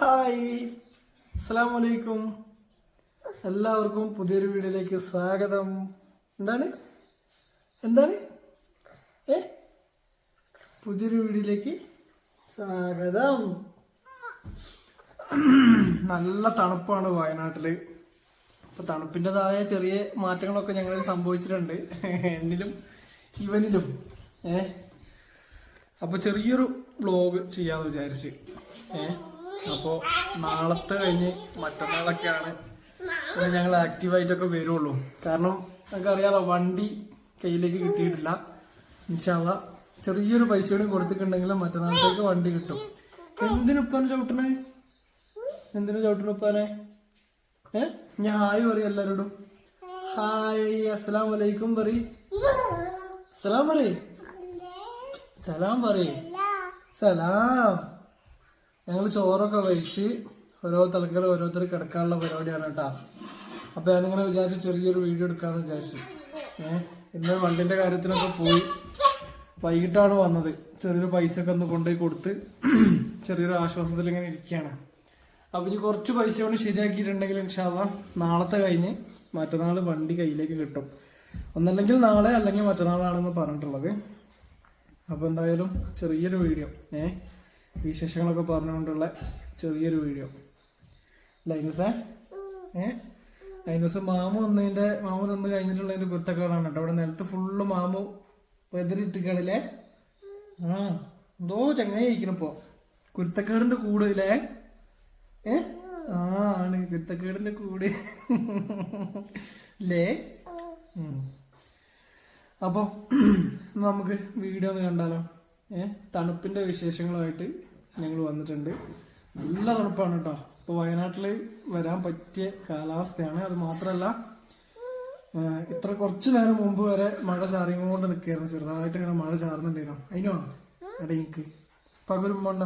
Hi. അസ്സാം വലൈക്കും എല്ലാവർക്കും പുതിയൊരു വീഡിയോയിലേക്ക് സ്വാഗതം. എന്താണ്? എന്താണ്? ഏ? പുതിയൊരു വീഡിയോയിലേക്ക് സ്വാഗതം. നല്ല തണുപ്പാണ് വയനാട്ടിൽ അപ്പോൾ തണുപ്പിന്റെതായ ചെറിയ മാറ്റങ്ങളൊക്കെ ഞങ്ങൾ സംഭവിച്ചിട്ടുണ്ട്. എന്നിലും ഇവനിലും. ഏ? അപ്പോൾ ചെറിയൊരു വ്ലോഗ് ചെയ്യാന്ന് വിചാരിച്ച്. ഏ? അപ്പോ നാളത്തെ കഴിഞ്ഞ് മറ്റന്നാളൊക്കെയാണ്. പിന്നെ ഞങ്ങൾ ആക്റ്റീവായിട്ടൊക്കെ വരുള്ളൂ. കാരണം നമുക്ക് അറിയാലോ വണ്ടി കയ്യിലേക്ക് കിട്ടിയിട്ടില്ല. ഇൻഷാല്ല ചെറിയൊരു പൈസ കൂടി കൊടുത്തിട്ടുണ്ടെങ്കിൽ മറ്റന്നാളത്തേക്ക് വണ്ടി കിട്ടും. എന്തിനുപ്പാൻ ചവിട്ടണേ? എന്തിനു ചവിട്ടണ ഉപ്പാനെ? ഏ? ഞാൻ ഹായ് പറയും എല്ലാരോടും. ഹായ് അസ്സലാം വലൈക്കും പറ സലാം പറയേ. സലാം പറയേ. സലാം. ഞങ്ങൾ ചോറൊക്കെ വെച്ച് ഓരോ തലക്കൽ ഓരോരുത്തർ കിടക്കാനുള്ള പരിപാടിയാണ് കേട്ടോ. അപ്പോൾ ഞാനിങ്ങനെ വിചാരിച്ച് ചെറിയൊരു വീഡിയോ എടുക്കാമെന്ന് വിചാരിച്ചു. ഏഹ് ഇന്ന് വണ്ടിന്റെ കാര്യത്തിനൊക്കെ പോയി. വൈകിട്ടാണ് വന്നത്. ചെറിയൊരു പൈസ ഒക്കെ ഒന്ന് കൊണ്ടുപോയി കൊടുത്ത് ചെറിയൊരു ആശ്വാസത്തിൽ ഇങ്ങനെ ഇരിക്കുകയാണ്. അപ്പോൾ ഇനി കുറച്ച് പൈസ കൊണ്ട് ശരിയാക്കിയിട്ടുണ്ടെങ്കിൽ ഇൻഷാല്ല നാളത്തെ കഴിഞ്ഞ് മറ്റന്നാൾ വണ്ടി കയ്യിലേക്ക് കിട്ടും. ഒന്നല്ലെങ്കിൽ നാളെ അല്ലെങ്കിൽ മറ്റന്നാളാണെന്ന് പറഞ്ഞിട്ടുള്ളത്. അപ്പോൾ എന്തായാലും ചെറിയൊരു വീഡിയോ. ഏ വിശേഷങ്ങളൊക്കെ പറഞ്ഞുകൊണ്ടുള്ള ചെറിയൊരു വീഡിയോ. ലൈനുസേ? ഏ? ലൈനുസ് മാമു വന്നതിന്റെ മാമു തന്ന് കഴിഞ്ഞിട്ടുള്ളതിന്റെ കാണാൻ കേട്ടോ. അവിടെ നിലത്ത് ഫുള്ള് മാമു വെതിരിട്ടിക്കളില്ലേ ആ എന്തോ ചങ്ങായി ഇരിക്കണിപ്പോ കുരുത്തക്കേടിന്റെ കൂടില്ലേ ഏ? ആ ആണ്. കുരുത്തക്കേടിന്റെ കൂട്. അല്ലേ അപ്പൊ നമുക്ക് വീഡിയോ ഒന്ന് കണ്ടാലോ? തണുപ്പിന്റെ വിശേഷങ്ങളുമായിട്ട് ഞങ്ങൾ വന്നിട്ടുണ്ട്. നല്ല തണുപ്പാണ് കേട്ടോ ഇപ്പോൾ വയനാട്ടിൽ വരാൻ പറ്റിയ കാലാവസ്ഥയാണ്. അത് മാത്രമല്ല ഏ, ഇത്ര കുറച്ച് നേരം മുമ്പ് വരെ മഴ ചാറിക്കൊണ്ട് നിൽക്കുകയായിരുന്നു. ചെറുതായിട്ട് ഇങ്ങനെ മഴ ചാർന്നുണ്ടായിരുന്നു അതിനോ എടാ എനിക്ക് പകരും പോണ്ട.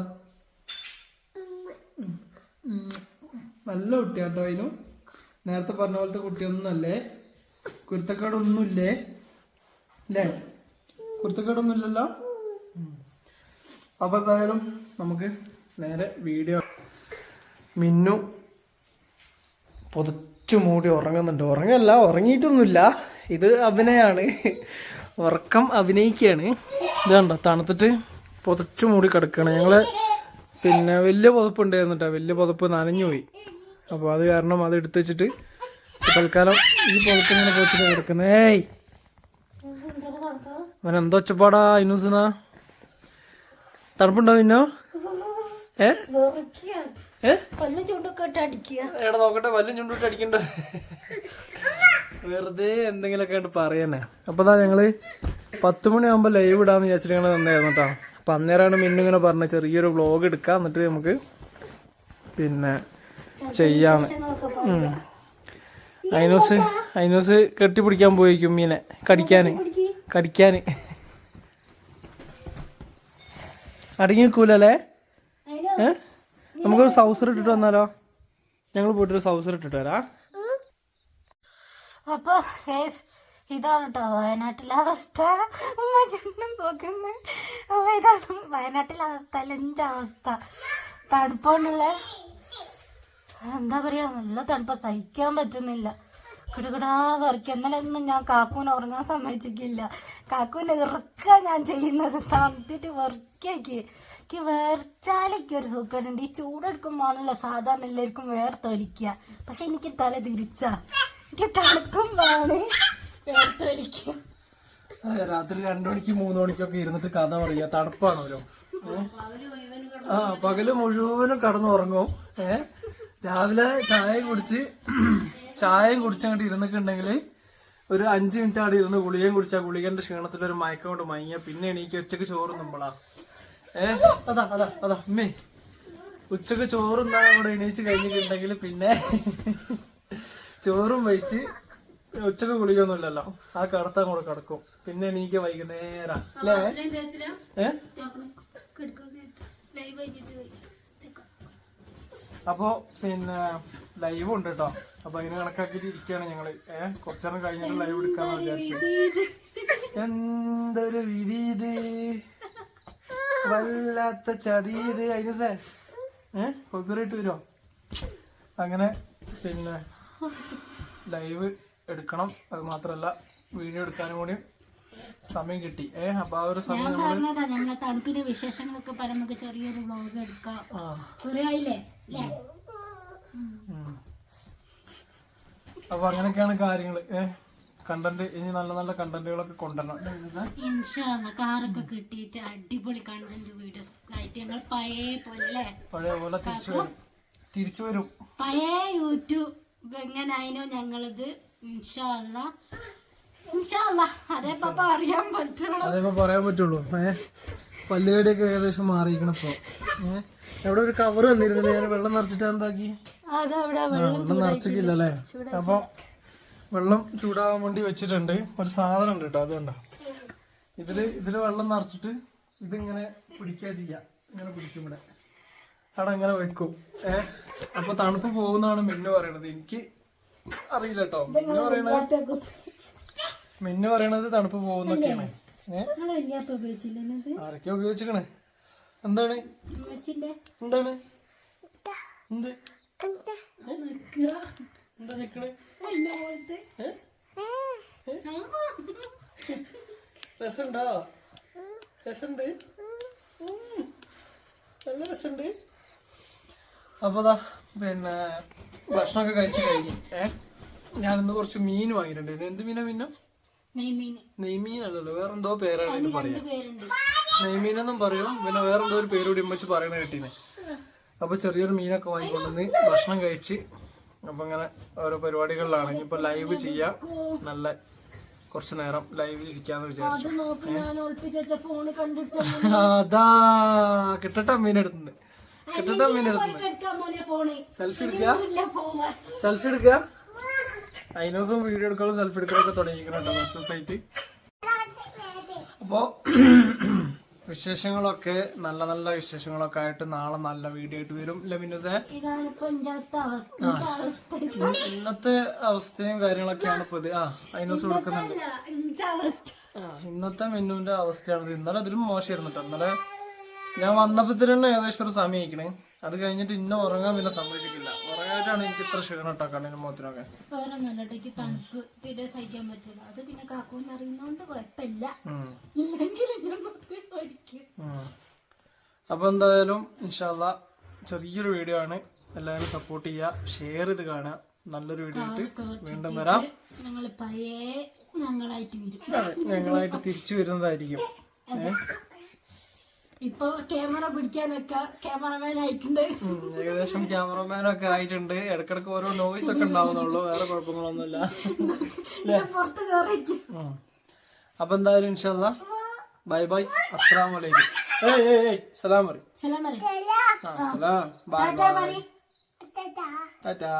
നല്ല കുട്ടിയാട്ടോ അതിനു നേരത്തെ പറഞ്ഞ പോലത്തെ കുട്ടിയൊന്നുമല്ലേ? കുരുത്തക്കേടൊന്നുമില്ലേ? അല്ലേ? കുരുത്തക്കേടൊന്നുമില്ലല്ലോ. അപ്പൊ എന്തായാലും നമുക്ക് നേരെ വീഡിയോ മിന്നു പുതച്ചു മൂടി ഉറങ്ങുന്നുണ്ട്. ഉറങ്ങല്ല ഉറങ്ങിയിട്ടൊന്നുമില്ല. ഇത് അഭിനയാണ്. ഉറക്കം അഭിനയിക്കുകയാണ്. ഇത് കണ്ടോ തണുത്തിട്ട് പുതച്ചു മൂടി കിടക്കുകയാണ്. ഞങ്ങൾ പിന്നെ വലിയ പുതപ്പ് കേട്ടോ വലിയ പുതപ്പ് നനഞ്ഞു പോയി. അപ്പോൾ അത് കാരണം അത് എടുത്തു വെച്ചിട്ട് തൽക്കാലം ഈ പുതപ്പ് ഇങ്ങനെ പുതച്ചിട്ട് എന്തോ ഒച്ചപ്പാടാ ഇന്നൂസിന തണുപ്പുണ്ടോ ഇന്നോ ഏ? എടാ നോക്കട്ടെ വല്ലും ചുണ്ടിട്ട് അടിക്കണ്ട. വെറുതെ എന്തെങ്കിലുമൊക്കെ ആയിട്ട് പറയാനേ അപ്പൊ ദാ ഞങ്ങൾ പത്ത് മണിയാകുമ്പോ ലൈവ് ഇടാന്ന് വിചാരിച്ചിട്ട് ഞങ്ങൾ തന്നെയായിരുന്നു കേട്ടോ അപ്പൊ അന്നേരമാണ് മിന്നിങ്ങനെ പറഞ്ഞ ചെറിയൊരു വ്ലോഗ് എടുക്കാം എന്നിട്ട് നമുക്ക് പിന്നെ ചെയ്യാന്ന്. അയിനൂസ് അയിനൂസ് കെട്ടിപ്പിടിക്കാൻ പോയിക്കും മീനെ. കടിക്കാന്. കടിക്കാന്. അടങ്ങി നിൽക്കൂലല്ലേ ഏ? നമുക്കൊരു സൗസർ ഇട്ടിട്ട് വന്നാലോ? ഞങ്ങൾ പോയിട്ടൊരു സൗസർ ഇട്ടിട്ട് വരാം. അപ്പൊ ഇതാണ് കേട്ടോ വയനാട്ടിലെ അവസ്ഥ. ഉമ്മ ചുണ്ടും പോകുന്നു അപ്പൊ ഇതാണ് വയനാട്ടിലെ അവസ്ഥ എന്റെ അവസ്ഥ. തണുപ്പോണ്ടുള്ള എന്താ പറയാ നല്ല തണുപ്പ. സഹിക്കാൻ പറ്റുന്നില്ല. കിടുകിടാ വർക്ക്. എന്നാലൊന്നും ഞാൻ കാക്കൂനെ ഉറങ്ങാൻ സമ്മതിച്ചിട്ടില്ല. കാക്കൂനെ ഇറക്കാൻ ഞാൻ ചെയ്യുന്നത്. തണുത്തിട്ട് വർക്കാക്കി വേർച്ചാലൊക്കെ ഒരു സുഖമുണ്ട്. ഈ ചൂടെടുക്കുമ്പോഴാണല്ലോ സാധാരണ എല്ലാവർക്കും വേർത്തൊലിക്കുക. പക്ഷെ എനിക്ക് തല തിരിച്ചാ. എനിക്ക് തണുക്കുമ്പോഴാണ് വേർത്തൊലിക്കുക രാത്രി രണ്ടു മണിക്ക് മൂന്ന് മണിക്കൊക്കെ ഇരുന്നിട്ട് കഥ പറയുക. തണുപ്പാണല്ലോ? ആ പകൽ മുഴുവനും കടന്നുറങ്ങും. ഏ? രാവിലെ ചായ കുടിച്ച് ചായയും കുടിച്ചങ്ങോട്ട് ഇരുന്നിട്ടുണ്ടെങ്കിൽ ഒരു അഞ്ച് മിനിറ്റ് അവിടെ ഇരുന്ന് ഗുളികയും കുടിച്ചാൽ ഗുളികന്റെ ക്ഷീണത്തിൽ ഒരു മയക്കം കൊണ്ട് മയങ്ങിയ പിന്നെ എണീക്ക് ഉച്ചയ്ക്ക് ചോറ് നമ്മളാ ഏ അതാ അതാ അതാ അമ്മേ ഉച്ചയ്ക്ക് ചോറും അവിടെ എണീച്ച് കഴിഞ്ഞിട്ടുണ്ടെങ്കിൽ പിന്നെ ചോറും വെച്ച് ഉച്ചയ്ക്ക് ഗുളികയൊന്നും ഇല്ലല്ലോ. ആ കടത്താൻ കൂടെ കിടക്കും. പിന്നെ എണീക്ക വൈകുന്നേരം. അല്ലേ? ഏ? അപ്പോ പിന്നെ ലൈവ് ഉണ്ട് കേട്ടോ അപ്പൊ അതിന് കണക്കാക്കിട്ട് ഇരിക്കുകയാണ് ഞങ്ങൾ. ഏഹ് കുറച്ചേരം കഴിഞ്ഞിട്ട് ലൈവ് എടുക്കാന്ന് വിചാരിച്ചു. എന്തൊരു വിധി ഇത് വല്ലാത്ത ചതി ഇത്. അതിന് സേ ഏ കോപ്പിറൈറ്റ് വരുമോ അങ്ങനെ പിന്നെ ലൈവ് എടുക്കണം. അത് മാത്രല്ല വീഡിയോ എടുക്കാനും കൂടി സമയം കിട്ടി. ഏ അപ്പൊ ആ ഒരു സമയം പറഞ്ഞതാ തണുപ്പിന്റെ വിശേഷങ്ങളൊക്കെ പറയാൻ നമുക്ക് ചെറിയൊരു വ്ളോഗ് എടുക്കാം. കുറെ ആയില്ലേ. അപ്പൊ അങ്ങനെയൊക്കെയാണ് കാര്യങ്ങൾ ഏഹ് കണ്ടന്റ് ഇനി നല്ല നല്ല കണ്ടന്റുകളൊക്കെ കൊണ്ടുവരണം. കാറൊക്കെ കിട്ടിയിട്ട് അടിപൊളി കണ്ടന്റ് വീഡിയോസ് ആയിട്ട് ഞങ്ങൾ പഴയ പോലെ പഴയ പോലെ തിരിച്ചു വരും. തിരിച്ചു വരും. പഴയ യൂട്യൂബ് എങ്ങനായിനോ ഞങ്ങളിത്. ഇൻഷാല്ല ഇൻഷാല്ല അറിയാൻ പറ്റുള്ളൂ. അതേപ്പോ പറയാൻ പറ്റുള്ളൂ. പല്ലുകടിയൊക്കെ ഏകദേശം മാറിയിരിക്കണം ഇപ്പൊ. എവിടെ ഒരു കവർ വന്നിരുന്നില്ല ഞാൻ വെള്ളം നിറച്ചിട്ട് എന്താക്കി? അതവിടെ ആ, വെള്ളം നിറച്ചിട്ടില്ല അല്ലേ അപ്പൊ വെള്ളം ചൂടാവാൻ വേണ്ടി വെച്ചിട്ടുണ്ട്. ഒരു സാധനം ഉണ്ട് കേട്ടോ അതുകൊണ്ടാ. ഇതിൽ ഇതിൽ വെള്ളം നിറച്ചിട്ട് ഇതിങ്ങനെ പിടിക്കുക ചെയ്യാം. ഇങ്ങനെ പിടിക്കും ഇവിടെ. അവിടെ ഇങ്ങനെ വെക്കും. ഏ അപ്പൊ തണുപ്പ് പോകുന്നാണ് മിന്നു പറയണത്. എനിക്ക് അറിയില്ല കേട്ടോ. മിന്നു പറയണത് മിന്നു പറയണത് തണുപ്പ് പോകുന്നൊക്കെയാണ്. ആരൊക്കെയാ ഉപയോഗിച്ചിരിക്കണേ എന്താണ്? എന്താണ്? എന്ത്? എന്താ? നിക്കണേ? രസമുണ്ടോ? രസമുണ്ട്? ഉം. നല്ല രസമുണ്ട്. അപ്പൊ ദാ പിന്നെ ഭക്ഷണമൊക്കെ കഴിച്ച് കഴിഞ്ഞു. ഏ? ഞാനിന്ന് കുറച്ച് മീൻ വാങ്ങിയിട്ടുണ്ട് എന്ത് മീനാ മീനോ നെയ്മീൻ. അല്ലല്ലോ വേറെന്തോ പേരാണ് ഇതിന് പറയാ രണ്ട് പേരുണ്ട്. നെയ്മീനെന്നും പറയും. പിന്നെ വേറെന്തോ ഒരു പേര് കൂടി ഉമ്മച്ച് പറയണ കേട്ടീനെ. അപ്പൊ ചെറിയൊരു മീനൊക്കെ വാങ്ങിക്കൊണ്ടുവന്ന് ഭക്ഷണം കഴിച്ച് അപ്പൊ ഇങ്ങനെ ഓരോ പരിപാടികളിലാണ്. ഇനിയിപ്പോ ലൈവ് ചെയ്യാം. നല്ല കുറച്ച് നേരം ലൈവിൽ ഇരിക്കാന്ന് വിചാരിച്ചു. അത് കിട്ടട്ടെ മീനെടുത്തുണ്ട് കിട്ടട്ടെ മീനെടുത്തുണ്ട് സെൽഫി എടുക്കുക സെൽഫി എടുക്കുക അതിന് ദിവസം വീഡിയോ എടുക്കാനും സെൽഫി എടുക്കാനൊക്കെ തുടങ്ങിയിരിക്കണം കേട്ടോ സൈറ്റ് അപ്പോ വിശേഷങ്ങളൊക്കെ നല്ല നല്ല വിശേഷങ്ങളൊക്കെ ആയിട്ട് നാളെ നല്ല വീഡിയോ ആയിട്ട് വരും. ലമിനുസേ ഇന്നത്തെ അവസ്ഥയും കാര്യങ്ങളൊക്കെയാണ് ഇപ്പൊ ആ അതിനോസ് കൊടുക്കുന്നുണ്ട്. ഇന്നത്തെ മിന്നുവിന്റെ അവസ്ഥയാണ് ഇന്നലെ അതിലും മോശമായിരുന്നു കേട്ടോ ഇന്നലെ ഞാൻ വന്നപ്പോ തന്നെ ഏകദേശം ഒരു സമയം അത് കഴിഞ്ഞിട്ട് ഇന്ന ഉറങ്ങാൻ പിന്നെ സമ്മതിച്ചിട്ടില്ല. ഉറങ്ങാനായിട്ടാണ് എനിക്ക് ഇത്ര ക്ഷീണം കേട്ടോ കണ്ണിനും മുഖത്തിനൊക്കെ. വേറെ ഒന്നുമല്ല എനിക്ക് തണുപ്പ് തീരെ സഹിക്കാൻ പറ്റില്ല. അത് പിന്നെ കാക്കൂന്ന് അറിയുന്നോണ്ട് കുഴപ്പമില്ല. ഇല്ലെങ്കിൽ ഒരിക്കും. ഉം. അപ്പൊ എന്തായാലും ഇൻഷാല്ല ചെറിയൊരു വീഡിയോ ആണ്. എല്ലാവരും സപ്പോർട്ട് ചെയ്യുക ഷെയർ ചെയ്ത് കാണുക. നല്ലൊരു വീഡിയോ ആയിട്ട് വീണ്ടും വരാം. ഞങ്ങൾ പഴയ ഞങ്ങളായിട്ട് വരും. ഞങ്ങളായിട്ട് തിരിച്ചു വരുന്നതായിരിക്കും. ഏ? ഇപ്പൊ ക്യാമറ പിടിക്കാനൊക്കെ ക്യാമറമാൻ ആയിട്ടുണ്ട്. ഏകദേശം ക്യാമറമാനൊക്കെ ആയിട്ടുണ്ട്. ഇടക്കിടക്ക് ഓരോ നോയ്സ് ഒക്കെ ഉണ്ടാവുന്നുള്ളൂ. വേറെ കുഴപ്പങ്ങളൊന്നുമില്ല. പുറത്ത് കയറിയിരിക്കും. അപ്പൊ എന്തായാലും ഇൻഷാല്ല ബൈ ബൈ. അസ്സാം വലൈക്കും ഏയ് ഏയ് ഏയ് സലാം പറയും. സലാം അലൈക്കും. ആ സലാം. Bye bye. പറയും. ടാറ്റാ.